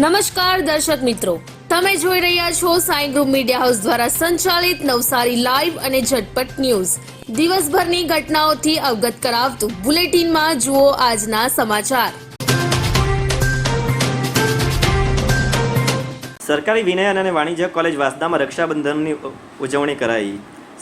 નમસ્કાર દર્શક મિત્રો. તમે જોઈ રહ્યા છો સાઈ ગ્રુપ મીડિયા હાઉસ દ્વારા સંચાલિત નવસારી લાઈવ અને ઝટપટ ન્યૂઝ. દિવસભરની ઘટનાઓથી અવગત કરાવતું બુલેટિનમાં જુઓ આજના સમાચાર. સરકારી વિનયન અને વાણિજ્ય કોલેજ વાસદામાં રક્ષાબંધનની ઉજવણી કરાઈ.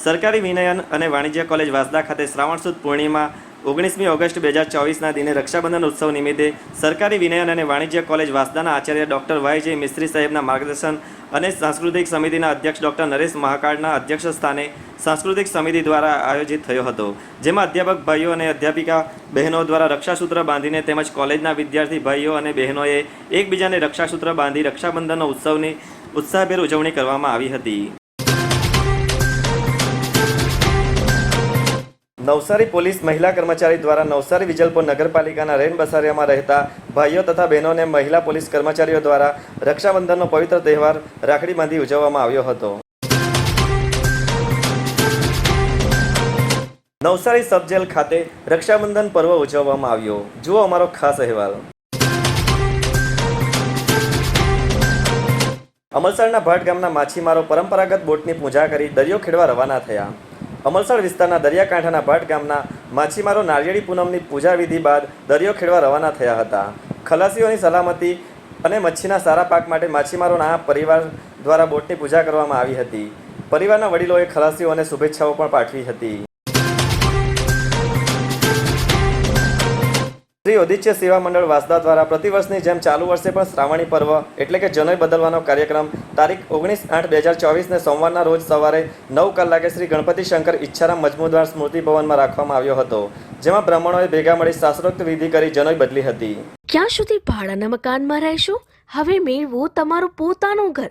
સરકારી વિનયન અને વાણિજ્ય કોલેજ વાસદા ખાતે શ્રાવણ સુદ પૂર્ણિમા ઓગણીસમી ઓગસ્ટ બે હજાર ચોવીસના દિને રક્ષાબંધન ઉત્સવ નિમિત્તે સરકારી વિનયન અને વાણિજ્ય કોલેજ વાસદાના આચાર્ય ડૉક્ટર વાયજે મિસ્ત્રી સાહેબના માર્ગદર્શન અને સાંસ્કૃતિક સમિતિના અધ્યક્ષ ડૉક્ટર નરેશ મહાકાળના અધ્યક્ષ સ્થાને સાંસ્કૃતિક સમિતિ દ્વારા આયોજિત થયો હતો. જેમાં અધ્યાપક ભાઈઓ અને અધ્યાપિકા બહેનો દ્વારા રક્ષાસૂત્ર બાંધીને તેમજ કોલેજના વિદ્યાર્થી ભાઈઓ અને બહેનોએ એકબીજાને રક્ષાસૂત્ર બાંધી રક્ષાબંધનનો ઉત્સવની ઉત્સાહભેર ઉજવણી કરવામાં આવી હતી. નવસારી પોલીસ મહિલા કર્મચારી દ્વારા નવસારી વિજલપુર નગરપાલિકાના રેન બસારિયામાં રહેતા ભાઈઓ તથા બહેનોને મહિલા પોલીસ કર્મચારીઓ દ્વારા રક્ષાબંધનનો પવિત્ર તહેવાર રાખડી બાંધી ઉજવવામાં આવ્યો હતો. નવસારી સબજેલ ખાતે રક્ષાબંધન પર્વ ઉજવવામાં આવ્યો. જુઓ અમારો ખાસ અહેવાલ. અમલસાડના ભાટ ગામના માછીમારો પરંપરાગત બોટની પૂજા કરી દરિયો ખેડવા રવાના થયા. અમલસાડ વિસ્તારના દરિયાકાંઠાના ભાટ ગામના માછીમારો નારિયેળી પૂનમની પૂજા વિધિ બાદ દરિયો ખેડવા રવાના થયા હતા. ખલાસીઓની સલામતી અને મચ્છીના સારા પાક માટે માછીમારોના પરિવાર દ્વારા બોટની પૂજા કરવામાં આવી હતી. પરિવારના વડીલોએ ખલાસીઓને શુભેચ્છાઓ પણ પાઠવી હતી. શ્રી ઉદિત્ય સેવા મંડળ વાસદા દ્વારા પ્રતિવર્ષની જેમ ચાલુ વર્ષે પણ શ્રાવણી પર્વ એટલે કે જનોઈ બદલવાનો કાર્યક્રમ તારીખ ઓગણીસ આઠ બે હજાર ચોવીસને સોમવારના રોજ સવારે નવ કલાકે શ્રી ગણપતિ શંકર ઈચ્છારામ મજમુદાર સ્મૃતિ ભવનમાં રાખવામાં આવ્યો હતો, જેમાં બ્રાહ્મણોએ ભેગા મળી શાસ્ત્રોક્ત વિધિ કરી જનોય બદલી હતી. ક્યાં સુધી ભાડાના મકાનમાં રહેશો? હવે મેળવો તમારું પોતાનું ઘર.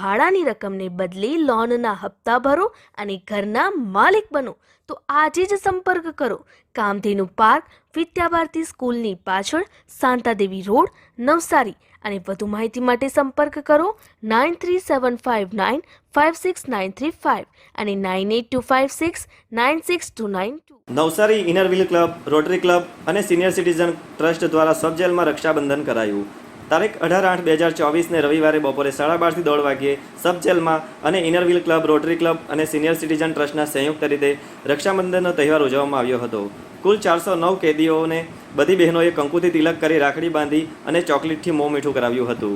ભાડાની રકમને બદલે લોનના હપ્તા ભરો અને ઘરના માલિક બનો. તો આજે જ સંપર્ક કરો. કામધેનુ પાર્ક, વિદ્યાભારતી સ્કૂલની પાછળ, શાંતાદેવી રોડ, નવસારી. અને વધુ માહિતી માટે સંપર્ક કરો nine three seven five nine five six nine three five અને nine eight two five six nine six two nine two. Navsari inner wheel club, rotary club અને સિનિયર સિટીઝન ટ્રસ્ટ દ્વારા સબ જેલમાં રક્ષાબંધન કરાયું. તારીખ અઢાર આઠ બે હજાર ચોવીસને રવિવારે બપોરે સાડા બારથી દોઢ વાગ્યે સબ જેલમાં અને inner wheel club, rotary club અને સિનિયર સિટીઝન ટ્રસ્ટના સંયુક્ત રીતે રક્ષાબંધનનો તહેવાર ઉજવવામાં આવ્યો હતો. કુલ ચારસો નવ કેદીઓને બધી બહેનોએ કંકુથી તિલક કરી રાખડી બાંધી અને ચોકલેટથી મોં મીઠું કરાવ્યું હતું.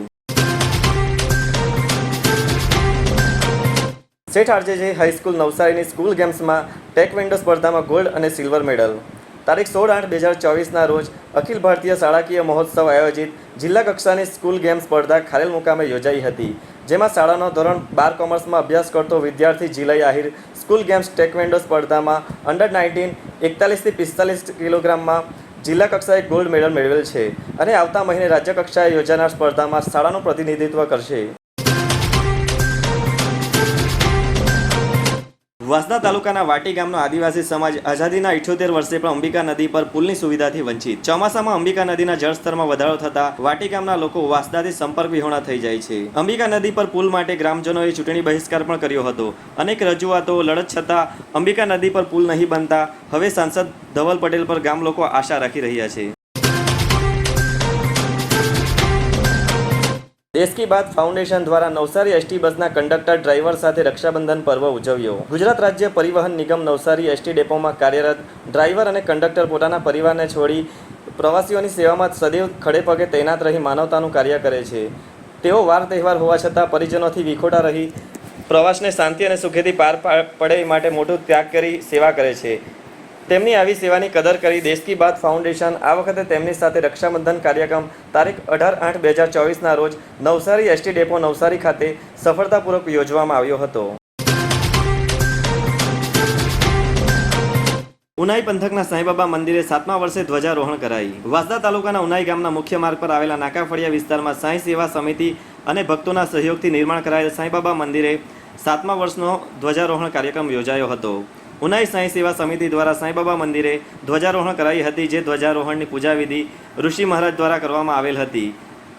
શેઠ આરજેજે હાઈસ્કૂલ નવસારીની સ્કૂલ ગેમ્સમાં ટેકવેન્ડો સ્પર્ધામાં ગોલ્ડ અને સિલ્વર મેડલ. તારીખ સોળ આઠ બે હજાર ચોવીસના રોજ અખિલ ભારતીય શાળાકીય મહોત્સવ આયોજિત જિલ્લા કક્ષાની સ્કૂલ ગેમ સ્પર્ધા ખારેલ મુકામે યોજાઈ હતી, જેમાં શાળાનો ધોરણ બાર કોમર્સમાં અભ્યાસ કરતો વિદ્યાર્થી જિલય આહિર સ્કૂલ ગેમ્સ ટેકવેન્ડો સ્પર્ધામાં અંડર નાઇન્ટીન એકતાલીસથી પિસ્તાલીસ કિલોગ્રામમાં જિલ્લા કક્ષાએ ગોલ્ડ મેડલ મેળવેલ છે અને આવતા મહિને રાજ્ય કક્ષાએ યોજાનાર સ્પર્ધામાં શાળાનું પ્રતિનિધિત્વ કરશે. વાસદા તાલુકાના વાટી ગામનો આદિવાસી સમાજ આઝાદીના ઇઠ્યોતેર વર્ષે પણ અંબિકા નદી પર પુલની સુવિધાથી વંચિત. ચોમાસામાં અંબિકા નદીના જળસ્તરમાં વધારો થતા વાટી ગામના લોકો વાસદાથી સંપર્ક વિહોણા થઈ જાય છે. અંબિકા નદી પર પુલ માટે ગ્રામજનોએ ચૂંટણી બહિષ્કાર પણ કર્યો હતો. અનેક રજૂઆતો લડત છતાં અંબિકા નદી પર પુલ નહીં બનતા હવે સાંસદ ધવલ પટેલ પર ગામ લોકો આશા રાખી રહ્યા છે. દેશ કી બાત ફાઉન્ડેશન દ્વારા નવસારી એસટી બસના કંડક્ટર ડ્રાઈવર સાથે રક્ષાબંધન પર્વ ઉજવ્યો. ગુજરાત રાજ્ય પરિવહન નિગમ નવસારી એસટી ડેપોમાં કાર્યરત ડ્રાઈવર અને કંડક્ટર પોતાના પરિવારને છોડી પ્રવાસીઓની સેવામાં સદૈવ ખડે પગે તૈનાત રહી માનવતાનું કાર્ય કરે છે. તેઓ વાર તહેવાર હોવા છતાં પરિજનોથી વિખોટા રહી પ્રવાસને શાંતિ અને સુખેથી પાર પડે માટે મોટું ત્યાગ કરી સેવા કરે છે. તેમની આવી સેવાની કદર કરી દેશ કી બાત ફાઉન્ડેશન આ વખતે તેમની સાથે રક્ષાબંધન કાર્યક્રમ તારીખ અઢાર આઠ બે હજાર ચોવીસના રોજ નવસારી એસટી ડેપો નવસારી ખાતે સફળતાપૂર્વક યોજવામાં આવ્યો હતો. ઉનાઈ પંથકના સાંઈબાબા મંદિરે સાતમા વર્ષે ધ્વજારોહણ કરાઈ. વાસદા તાલુકાના ઉનાઈ ગામના મુખ્ય માર્ગ પર આવેલા નાકાફળિયા વિસ્તારમાં સાંઈ સેવા સમિતિ અને ભક્તોના સહયોગથી નિર્માણ કરાયેલ સાંઈબાબા મંદિરે સાતમા વર્ષનો ધ્વજારોહણ કાર્યક્રમ યોજાયો હતો. ઉનાઈ સાંઈ સેવા સમિતિ દ્વારા સાંઈબાબા મંદિરે ધ્વજારોહણ કરાઈ હતી, જે ધ્વજારોહણની પૂજાવિધિ ઋષિ મહારાજ દ્વારા કરવામાં આવેલ હતી.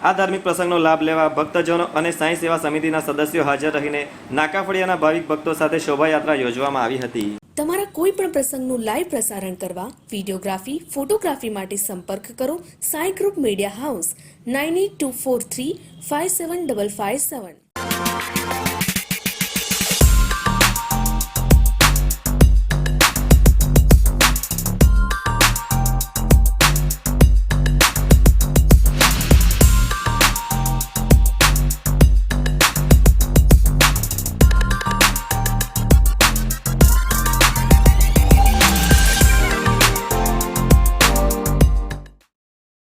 આ ધાર્મિક પ્રસંગનો લાભ લેવા ભક્તજનો અને સાંઈ સેવા સમિતિના સદસ્યો હાજર રહીને નાકાફળિયાના ભાવિક ભક્તો સાથે શોભાયાત્રા યોજવામાં આવી હતી. તમારા કોઈ પણ પ્રસંગનું લાઈવ પ્રસારણ કરવા વિડીયોગ્રાફી, ફોટોગ્રાફી માટે સંપર્ક કરો Sai group media house, nine eight two four three five seven double five seven.